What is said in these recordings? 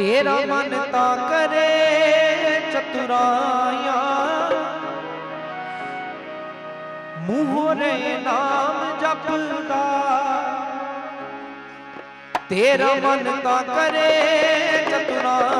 ਤੇਰਾ ਮਨ ਤਾਂ ਕਰੇ ਚਤੁਰਾਇਆ ਮੂਹਰੇ ਨਾਮ ਜਪਦਾ। ਤੇਰਾ ਮਨ ਤਾਂ ਕਰੇ ਚਤੁਰਾਇਆ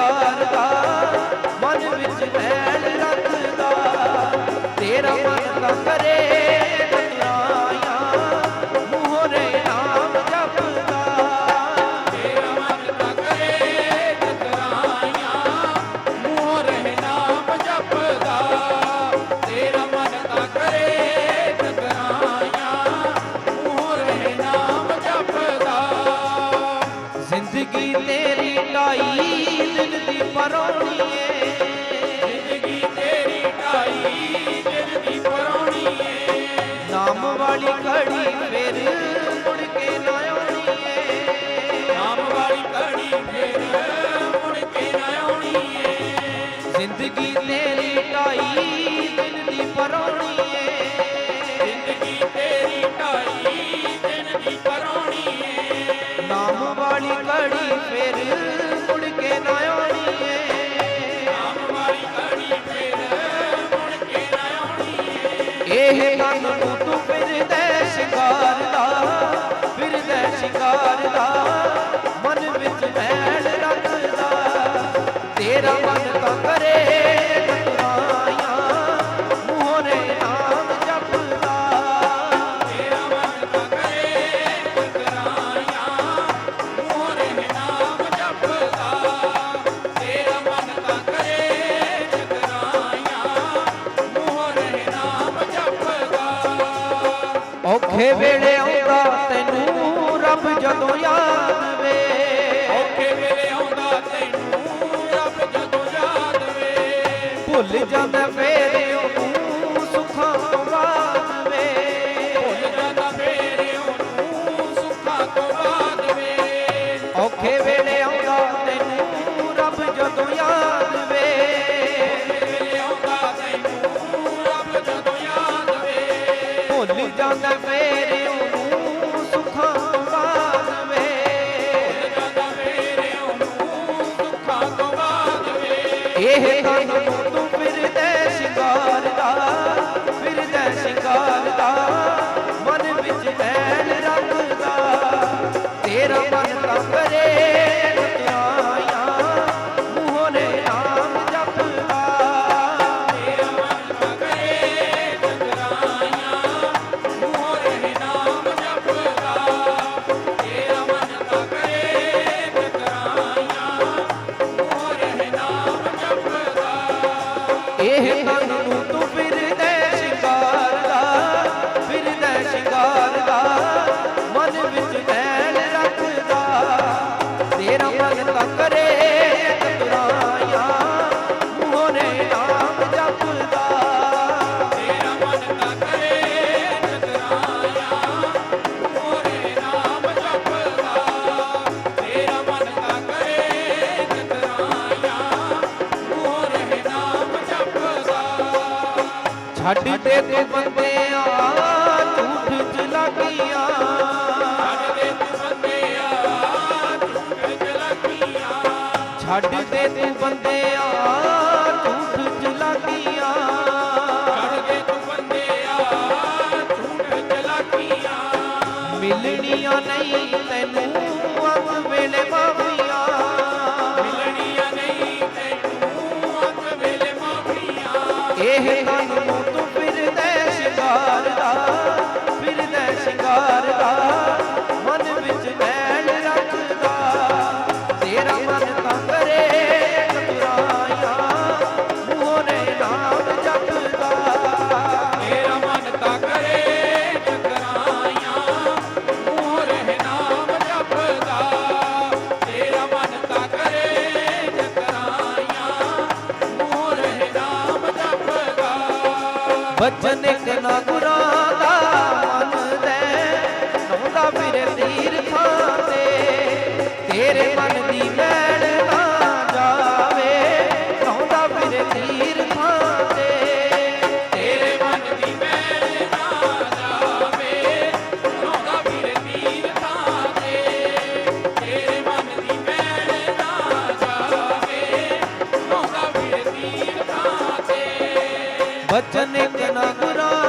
ਦਾਰ ਦਾ ਤੇਰੀ ਢਾਈ ਦਿਨ ਦੀ ਪਰੋਣੀ ਏ ਜ਼ਿੰਦਗੀ ਤੇਰੀ ਢਾਈ ਦਿਨ ਦੀ ਪਰੋਣੀ ਏ ਨਾਮ ਵਾਲੀ ਘੜੀ ਫੇਰ ਮੁੜ ਕੇ ਨਾ ਆਉਣੀ ਏ ਨਾਮ ਵਾਲੀ ਘੜੀ ਫੇਰ ਮੁੜ ਕੇ ਨਾ ਆਉਣੀ ਏ ਇਹ ਕੰਨ ਨੂੰ ਤੂੰ ਫਿਰਦੇ ਸ਼ਿੰਗਾਰਦਾ ਫਿਰਦੇ ਸ਼ਿੰਗਾਰਦਾ ਮਨ ਵਿੱਚ ਮੈਲ ਰੱਖਦਾ। ਤੇਰਾ ਮਨ ਤਾਂ ਕਰੇ ਔਖੇ ਵੇਲੇ ਆਉਂਦਾ ਤੈਨੂੰ ਰੱਬ ਜਦੋਂ ਯਾਦ ਵੇ। ਔਖੇ ਵੇਲੇ ਆਉਂਦਾ ਤੈਨੂੰ ਰੱਬ ਜਦੋਂ ਯਾਦ ਵੇ। ਭੁੱਲ ਜਾਂਦਾ ਇਹ ਤਨ ਤੂੰ ਫਿਰਦੇ ਸ਼ਿੰਗਾਰਦਾ ਫਿਰਦੇ ਸ਼ਿੰਗਾਰਦਾ ਮਨ ਵਿੱਚ ਐਨ ਛੱਡ ਦੇ ਤੂੰ ਬੰਦਿਆ ਝੂਠ ਚਲਾਕੀਆਂ। ਛੱਡ ਦੇ ਤੂੰ ਬੰਦਿਆ ਝੂਠ ਚਲਾਕੀਆਂ। ਛੱਡ ਦੇ ਤੂੰ ਬੰਦਿਆ ਝੂਠ ਚਲਾਕੀਆਂ। ਛੱਡ ਦੇ ਤੂੰ ਬੰਦਿਆ ਝੂਠ ਚਲਾਕੀਆਂ। ਮਿਲਣੀਆਂ ਨਹੀਂ ਤੈਨੂੰ ਅਬ ਵੇਲੇ ਬਾਬੀਆਂ ਮਿਲਣੀਆਂ ਨਹੀਂ ਤੈਨੂੰ ਅਬ ਵੇਲੇ ਬਾਬੀਆਂ ਇਹ बचन વચન ગુરા